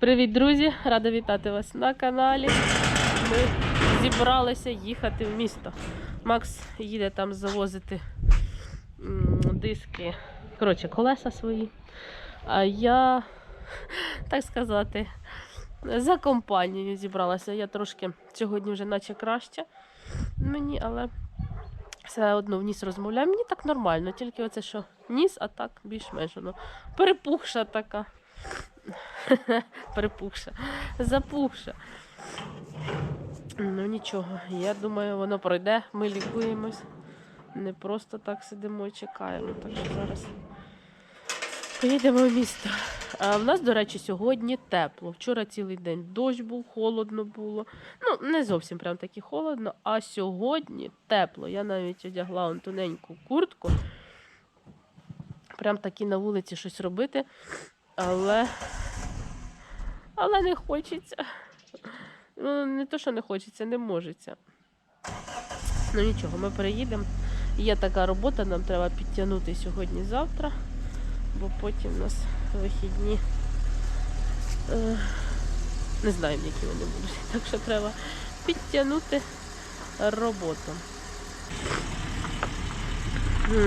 Привіт, друзі! Рада вітати вас на каналі. Ми зібралися їхати в місто. Макс їде там завозити диски, коротше, колеса свої. А я, так сказати, за компанією зібралася. Я трошки сьогодні вже наче краще мені, але все одно в ніс розмовляю. Мені так нормально, тільки оце що ніс, а так більш-менш воно перепухша така. Перепухша. Запухша. Ну нічого, я думаю, воно пройде, ми лікуємось. Не просто так сидимо і чекаємо. Так що зараз поїдемо в місто. А в нас, до речі, сьогодні тепло. Вчора цілий день дощ був, холодно було. Ну, не зовсім прям таки холодно, а сьогодні тепло. Я навіть одягла он тоненьку куртку. Прям таки на вулиці щось робити. Але але не хочеться. Ну, не то, що не хочеться, не можеться. Ну нічого, ми переїдемо. Є така робота, нам треба підтягнути сьогодні-завтра, бо потім у нас вихідні. Е, не знаємо, які вони будуть. Так що треба підтягнути роботу.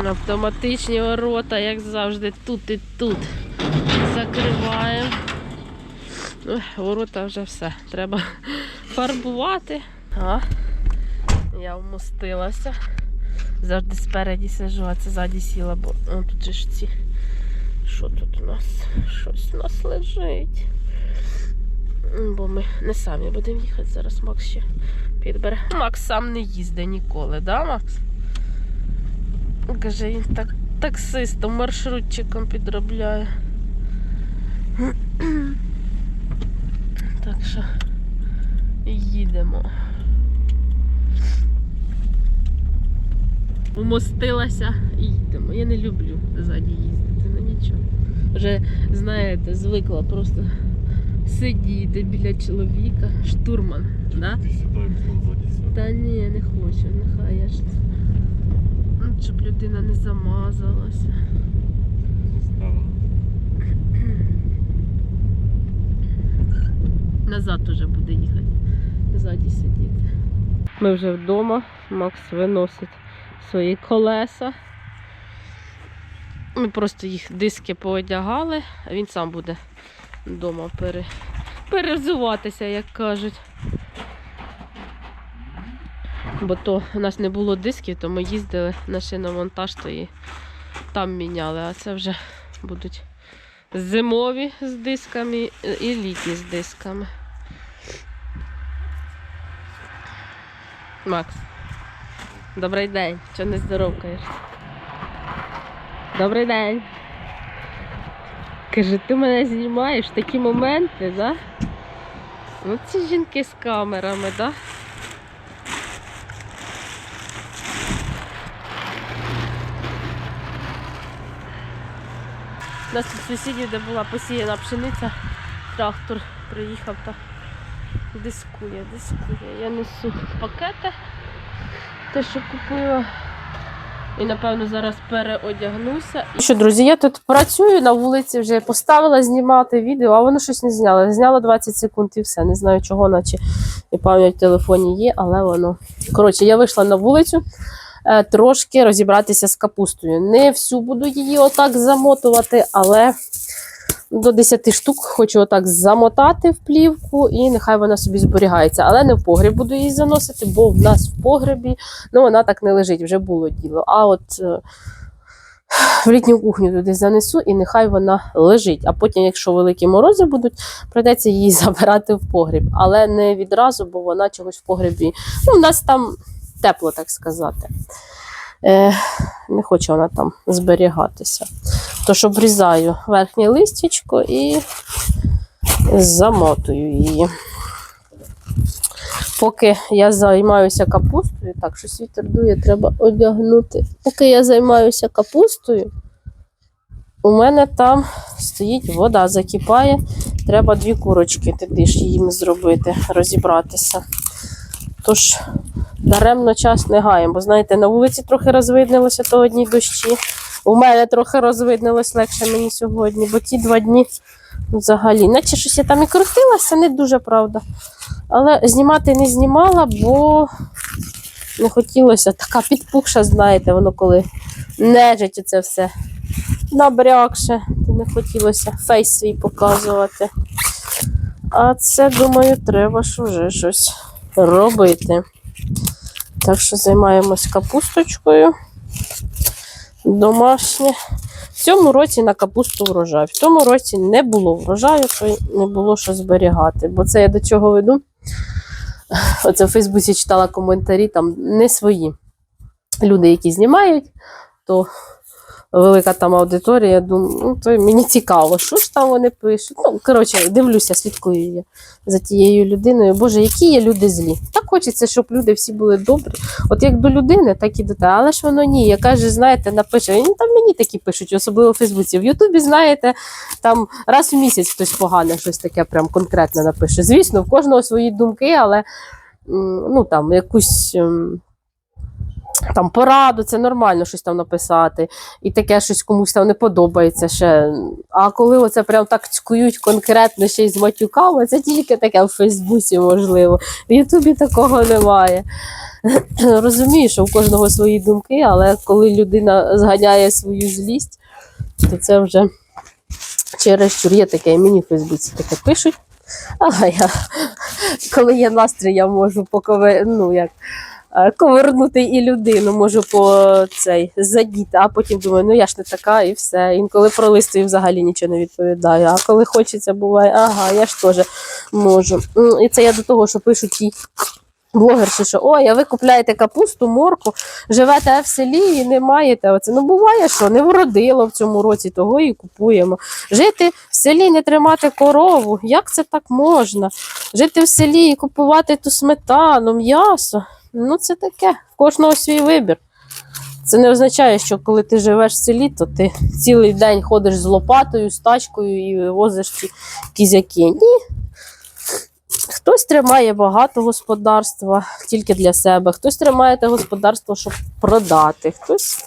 Автоматичні ворота, як завжди, тут і тут. Закриваємо. Ой, ворота вже все. Треба фарбувати. А, я вмостилася. Завжди спереді сижу, а це ззаді сіла, бо о, тут же ж ці. Що тут у нас? Щось у нас лежить. Бо ми не самі будемо їхати. Зараз Макс ще підбере. Макс сам не їздить ніколи, да, Макс? Каже, він так таксистом, маршрутчиком підробляє. Так що їдемо. Умостилася і їдемо. Я не люблю ззаді їздити, ну нічого. Вже, знаєте, звикла просто сидіти біля чоловіка. Штурман, да? Ти ззаді. Та ні, не хочу, нехай я ж. Ну, Щоб людина не замазалася. Стала. Назад уже буде їхати. Ззаді сидіти. Ми вже вдома. Макс виносить свої колеса. Ми просто їх диски поодягали, а він сам буде вдома пере... перевзуватися, як кажуть. Бо то у нас не було дисків, то ми їздили на шиномонтаж, то і там міняли, а це вже будуть зимові з дисками і літні з дисками. Макс. Добрий день. Чого не здоровкаєш? Добрий день. Каже, ти мене знімаєш такі моменти, да? Ну ці жінки з камерами, да? У нас тут сусідів, де була посіяна пшениця, трактор приїхав та дискує, дискує. Я несу пакети, те, що купила. І напевно зараз переодягнуся. Що, друзі, я тут працюю на вулиці, вже поставила знімати відео, а воно щось не зняло. Зняла 20 секунд і все. Не знаю чого, наче і пам'ять в телефоні є, але воно. Коротше, я вийшла на вулицю е, трошки розібратися з капустою. Не всю буду її отак замотувати, але до 10 штук хочу отак замотати в плівку, і нехай вона собі зберігається. Але не в погріб буду її заносити, бо в нас в погребі ну, вона так не лежить, вже було діло. А от е, в літню кухню туди занесу, і нехай вона лежить. А потім, якщо великі морози будуть, прийдеться її забирати в погріб. Але не відразу, бо вона чогось в погребі. Ну, у нас там тепло, так сказати. Е, не хоче вона там зберігатися. Тож обрізаю верхнє листячко і замотую її. Поки я займаюся капустою, так, щось вітер дує, треба одягнути. Поки я займаюся капустою, у мене там стоїть вода, закипає. Треба дві курочки туди їм зробити, розібратися. Тож даремно час не гаємо, бо знаєте, на вулиці трохи розвиднилося то одні дощі. У мене трохи розвиднилось легше мені сьогодні, бо ті два дні Взагалі, наче щось я там і крутилася, не дуже правда. Але знімати не знімала, бо не хотілося. Така підпухша, знаєте, воно коли нежить оце все. Набрякше, не хотілося фейс свій показувати. А це, думаю, треба ж уже щось робити. Так що займаємось капусточкою. Домашнє. В цьому році на капусту врожай. В тому році не було врожаю, то не було що зберігати. Бо це я до чого веду. Оце в Фейсбуці читала коментарі, там не свої люди, які знімають, то велика там аудиторія. Думаю, ну, то мені цікаво, що ж там вони пишуть. Ну, коротше, дивлюся, слідкую я за тією людиною. Боже, які є люди злі. Так хочеться, щоб люди всі були добрі. От як до людини, так і до тебе. Але ж воно ні. Яка ж, знаєте, напише, «Ні, там мені такі пишуть, особливо в Фейсбуці. В Ютубі, знаєте, там раз в місяць хтось погане щось таке прям конкретне напише. Звісно, в кожного свої думки, але ну там якусь. Там пораду, це нормально щось там написати, і таке щось комусь там не подобається ще. А коли оце прям так цькують конкретно ще й з матюками, це тільки таке в Фейсбуці можливо. В Ютубі такого немає. Розумію, що у кожного свої думки, але коли людина зганяє свою злість, то це вже чересчур є таке, і мені в Фейсбуці таке пишуть. А я, коли є настрій, я можу покови, ну, як, ковернути і людину, можу по цей задіти, а потім думаю, ну я ж не така і все. Інколи пролистую взагалі нічого не відповідаю. А коли хочеться, буває, ага, я ж теж можу. І це я до того, що пишуть ті блогерші, що ой, а ви купляєте капусту, морку, живете в селі і не маєте оце. Ну буває, що не вродило в цьому році, того і купуємо. Жити в селі, не тримати корову. Як це так можна? Жити в селі і купувати ту сметану, м'ясо. Ну, це таке, в кожного свій вибір. Це не означає, що коли ти живеш в селі, то ти цілий день ходиш з лопатою, з тачкою і вивозиш ці кізяки. Ні. Хтось тримає багато господарства тільки для себе, хтось тримає те господарство, щоб продати, хтось.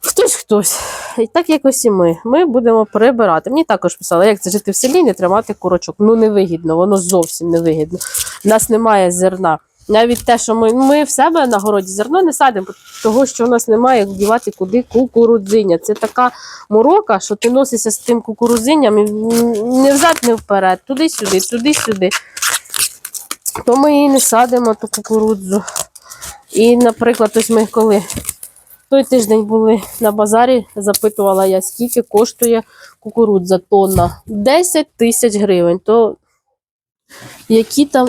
Хтось хтось. І так якось і ми. Ми будемо прибирати. Мені також писали, як це жити в селі, не тримати курочок. Ну невигідно, воно зовсім невигідно. У нас немає зерна. Навіть те, що ми, ми в себе на городі зерно не садимо, того, що у нас немає як дівати куди кукурудзиня. Це така морока, що ти носишся з тим кукурудзинням і не взад, не вперед, туди-сюди, туди-сюди. То ми і не садимо ту кукурудзу. І, наприклад, ось ми коли той тиждень були на базарі, запитувала я, скільки коштує кукурудза тонна. 10 тисяч гривень. То які там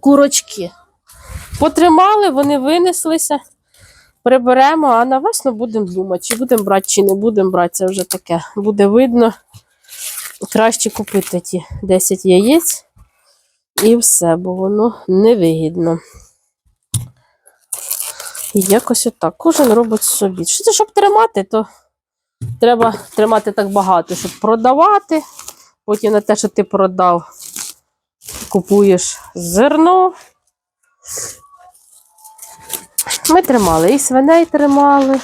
курочки. Потримали, вони винеслися, приберемо, а на весну будемо думати, чи будемо брати, чи не будемо брати. Це вже таке. Буде видно. Краще купити ті 10 яєць і все, бо воно невигідно. І якось отак. Кожен робить собі. Що це, щоб тримати, то треба тримати так багато, щоб продавати. Потім на те, що ти продав, купуєш зерно. Ми тримали і свиней тримали.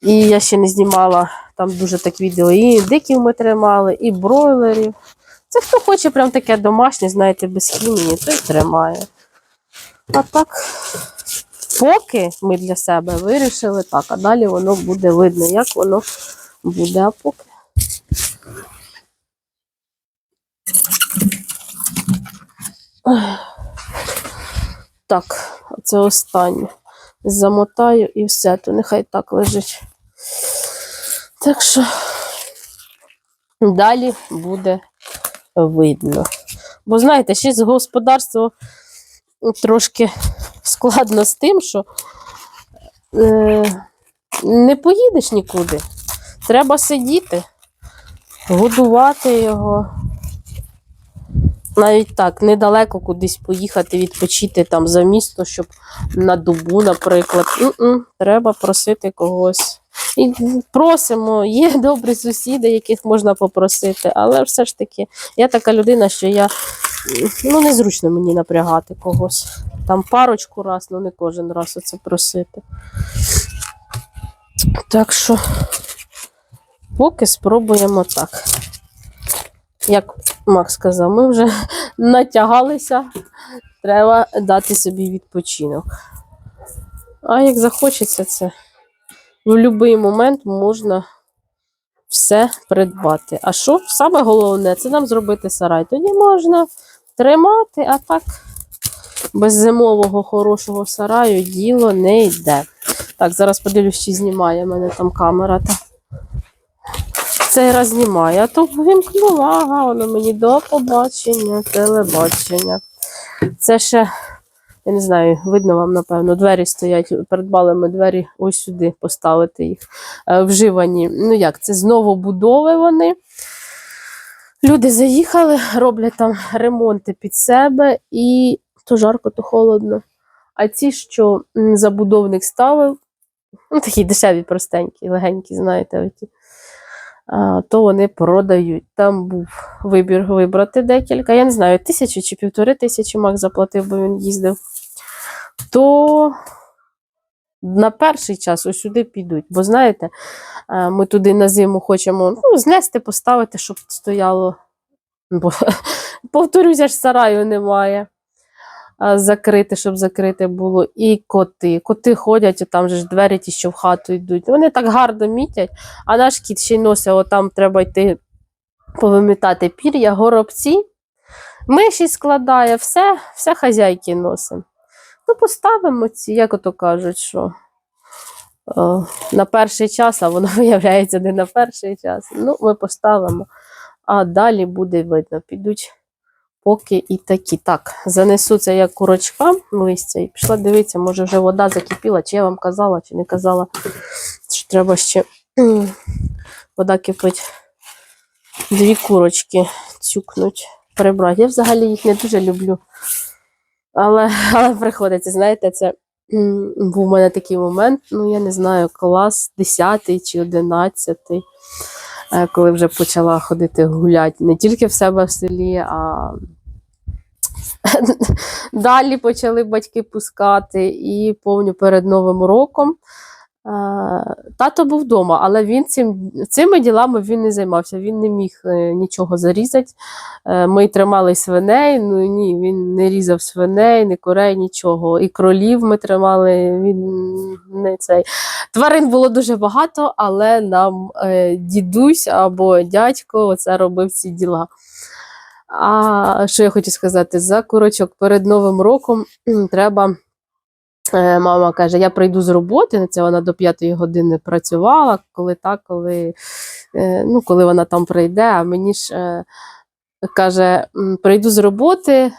І я ще не знімала там дуже так відео. І диків ми тримали, і бройлерів. Це хто хоче прям таке домашнє, знаєте, без хімії, той тримає. А так, поки ми для себе вирішили так, а далі воно буде видно, як воно буде. А поки. Так, це останнє. Замотаю і все, то нехай так лежить. Так що далі буде видно. Бо знаєте, ще з господарства трошки складно з тим, що е, не поїдеш нікуди. Треба сидіти, годувати його. Навіть так, недалеко кудись поїхати, відпочити там за місто, щоб на добу, наприклад. М-м, треба просити когось. І просимо, є добрі сусіди, яких можна попросити, але все ж таки, я така людина, що я ну, незручно мені напрягати когось. Там парочку раз, ну не кожен раз оце просити. Так що Поки спробуємо так. Як Макс сказав, ми вже натягалися, треба дати собі відпочинок. А як захочеться це, в будь-який момент можна все придбати. А що саме головне, це нам зробити сарай. Тоді можна тримати, а так без зимового хорошого сараю діло не йде. Так, зараз подивлюсь, чи знімає мене там камера. Та. Цей раз знімає, а то вимкнула, ага, воно мені до побачення, телебачення. Це ще, я не знаю, видно вам, напевно, двері стоять, придбали ми двері ось сюди поставити їх. е, Вживані. Ну як, це знову будови вони. Люди заїхали, роблять там ремонти під себе, і то жарко, то холодно. А ці, що забудовник ставив, ну такі дешеві, простенькі, легенькі, знаєте, оті, то вони продають. Там був вибір вибрати декілька. Я не знаю, тисячу чи півтори тисячі Мак заплатив, бо він їздив. То на перший час ось сюди підуть. Бо знаєте, ми туди на зиму хочемо ну, знести, поставити, щоб стояло. Бо, повторюся, ж сараю немає. А, Закрити, щоб закрити було. І коти. Коти ходять, там же ж двері ті, що в хату йдуть. Вони так гарно мітять, а наш кіт ще й носить, отам треба йти повимітати пір'я, горобці. Миші складає, все, все хазяйки носимо. Ну, поставимо ці, як ото кажуть, що о, на перший час, а воно виявляється не на перший час. Ну, ми поставимо, а далі буде видно. Підуть поки і такі. Так, занесу це як курочкам листя і пішла дивитися, може вже вода закипіла, чи я вам казала, чи не казала, що треба ще вода кипить. Дві курочки цюкнуть, прибрати. Я взагалі їх не дуже люблю. Але, але приходиться, знаєте, це був у мене такий момент, ну я не знаю, клас 10 чи 11, е, коли вже почала ходити гуляти не тільки в себе в селі, а далі почали батьки пускати. І повню перед Новим роком. Е, Тато був вдома, але він цим, цими ділами він не займався. Він не міг е, нічого зарізати. Е, Ми тримали свиней. Ну ні, він не різав свиней, не курей, нічого. І кролів ми тримали. Він не цей. Тварин було дуже багато, але нам дідусь або дядько це робив ці діла. А що я хочу сказати? За курочок перед Новим роком треба. Е, Мама каже, я прийду з роботи, це вона до п'ятої години працювала, коли так, коли, е, ну, коли вона там прийде, а мені ж е, каже, прийду з роботи,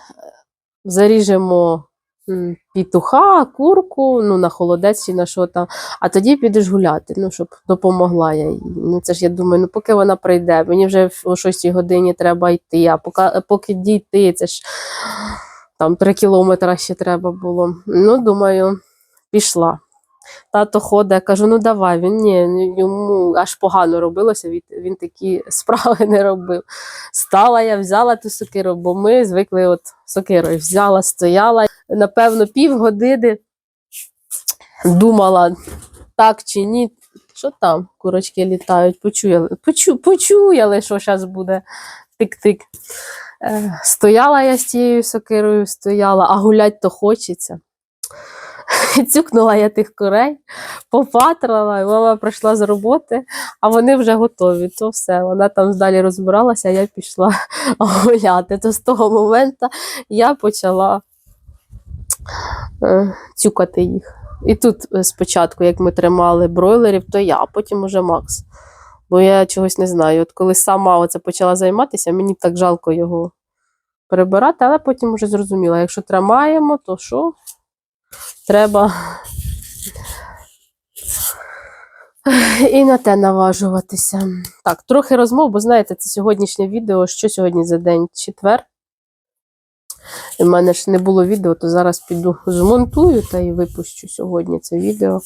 заріжемо пітуха, курку, ну, на холодець чи на що там, а тоді підеш гуляти, ну, щоб допомогла я їй. Ну, це ж я думаю, ну поки вона прийде, мені вже о 6 годині треба йти, а поки, поки дійти, це ж там три кілометри ще треба було. Ну, думаю, пішла. Тато ходить, кажу, ну давай, він ні, йому аж погано робилося, він, він такі справи не робив. Стала я, взяла ту сокиру, бо ми звикли от сокирою. Взяла, стояла, напевно, півгодини думала, так чи ні. Що там курочки літають, почуяли, почу, почуяли, що зараз буде тик-тик. Е, Стояла я з тією сокирою, стояла, а гулять то хочеться. Цюкнула я тих курей, попатрала, і мама прийшла з роботи, а вони вже готові. То все, вона там далі розбиралася, а я пішла гуляти. То з того моменту я почала е, цюкати їх. І тут е, спочатку, як ми тримали бройлерів, то я, потім уже Макс. Бо я чогось не знаю. От коли сама оце почала займатися, мені так жалко його перебирати, але потім вже зрозуміла, якщо тримаємо, то що? Треба і на те наважуватися. Так, трохи розмов, бо знаєте, це сьогоднішнє відео. Що сьогодні за день? Четвер. У мене ж не було відео, то зараз піду змонтую та і випущу сьогодні це відео.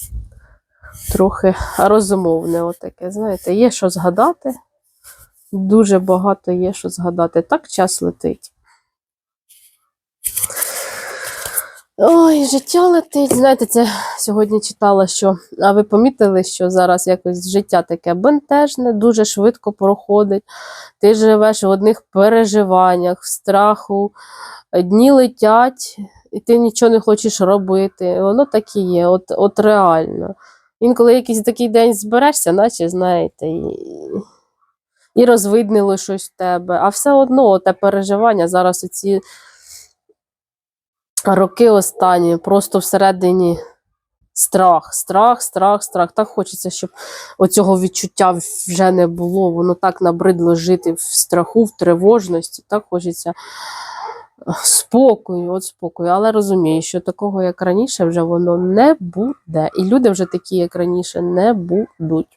Трохи розмовне, отаке. Знаєте, є що згадати. Дуже багато є що згадати. Так час летить. Ой, життя летить. Знаєте, це сьогодні читала, що. А ви помітили, що зараз якось життя таке бентежне, дуже швидко проходить. Ти живеш в одних переживаннях, в страху, дні летять, і ти нічого не хочеш робити. Воно так і є, от, от реально. Інколи якийсь такий день зберешся, наче, знаєте, і, і розвиднило щось в тебе. А все одно те переживання зараз оці роки останні, просто всередині страх, страх, страх, страх. Так хочеться, щоб оцього відчуття вже не було. Воно так набридло жити в страху, в тривожності. Так хочеться спокою, от спокою. Але розумію, що такого, як раніше, вже воно не буде. І люди вже такі, як раніше, не будуть.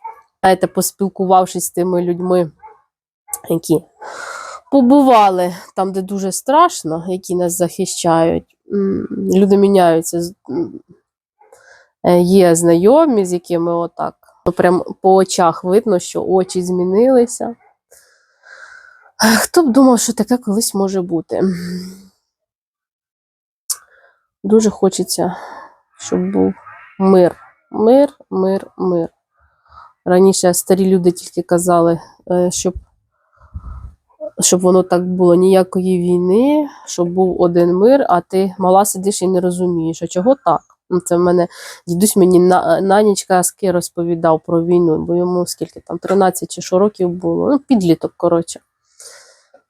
Знаєте, поспілкувавшись з тими людьми, які побували там, де дуже страшно, які нас захищають. Люди міняються. е, Є знайомі, з якими отак. Прям по очах видно, що очі змінилися. Хто б думав, що таке колись може бути? Дуже хочеться, щоб був мир. Мир, мир, мир. Раніше старі люди тільки казали, е, щоб щоб воно так було ніякої війни, щоб був один мир, а ти мала сидиш і не розумієш, а чого так? Ну, Це в мене дідусь мені на, на ніч казки розповідав про війну, бо йому скільки там 13 чи що років було, ну, підліток, коротше.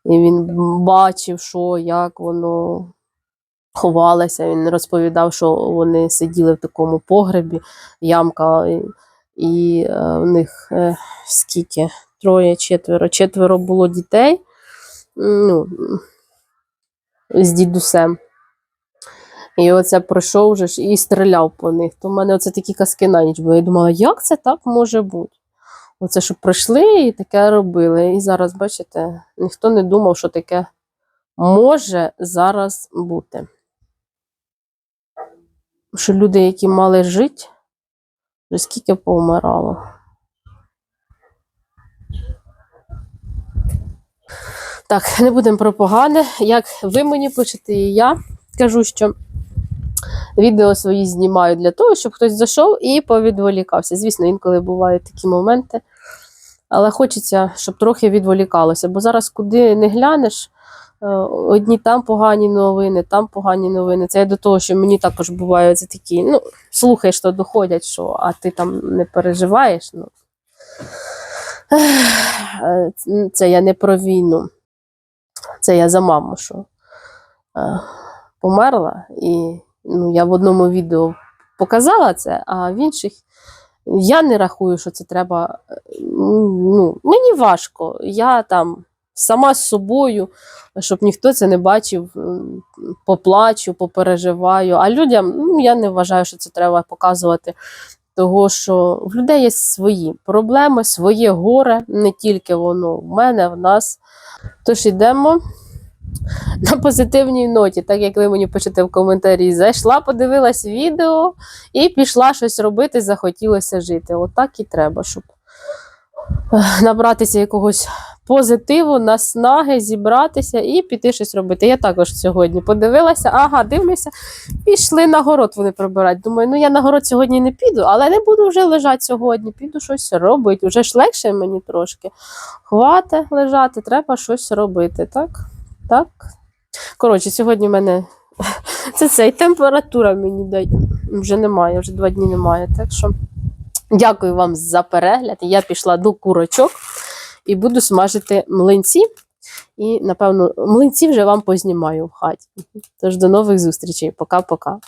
І він бачив, що, як воно ховалося. Він розповідав, що вони сиділи в такому погребі, ямка, і, і е, в них е, скільки? Троє, четверо, четверо було дітей ну, з дідусем. І оце пройшов вже і стріляв по них. То в мене оце такі казки на ніч були. Я думала, як це так може бути? Оце щоб прийшли і таке робили. І зараз, бачите, ніхто не думав, що таке може зараз бути. Що люди, які мали жити, скільки повмирало. Так, не будемо про погане. Як ви мені пишете, і я кажу, що відео свої знімаю для того, щоб хтось зайшов і повідволікався. Звісно, інколи бувають такі моменти. Але хочеться, щоб трохи відволікалося. Бо зараз куди не глянеш, е, одні там погані новини, там погані новини. Це я до того, що мені також бувають такі, ну, слухаєш, то доходять, що, а ти там не переживаєш. Ну. Це я не про війну. Це я за маму, що е, померла. І ну, я в одному відео показала це, а в інших я не рахую, що це треба. е, Ну, мені важко. Я там сама з собою, щоб ніхто це не бачив, поплачу, попереживаю. А людям ну, я не вважаю, що це треба показувати. Того, що в людей є свої проблеми, своє горе, не тільки воно в мене, в нас. Тож йдемо на позитивній ноті, так як ви мені пишете в коментарі, зайшла, подивилась відео і пішла щось робити, захотілося жити. Отак і треба, щоб набратися якогось позитиву, наснаги, зібратися і піти щось робити. Я також сьогодні подивилася, ага, дивлюся, пішли на город вони прибирати. Думаю, ну я на город сьогодні не піду, але не буду вже лежати сьогодні, піду щось робити. Вже ж легше мені трошки. Хвати лежати, треба щось робити. Так? Так. Коротше, сьогодні в мене це цей температура мені дає. Вже немає, вже два дні немає. Так що дякую вам за перегляд. Я пішла до курочок і буду смажити млинці. І, напевно, млинці вже вам познімаю в хаті. Тож до нових зустрічей. Пока-пока.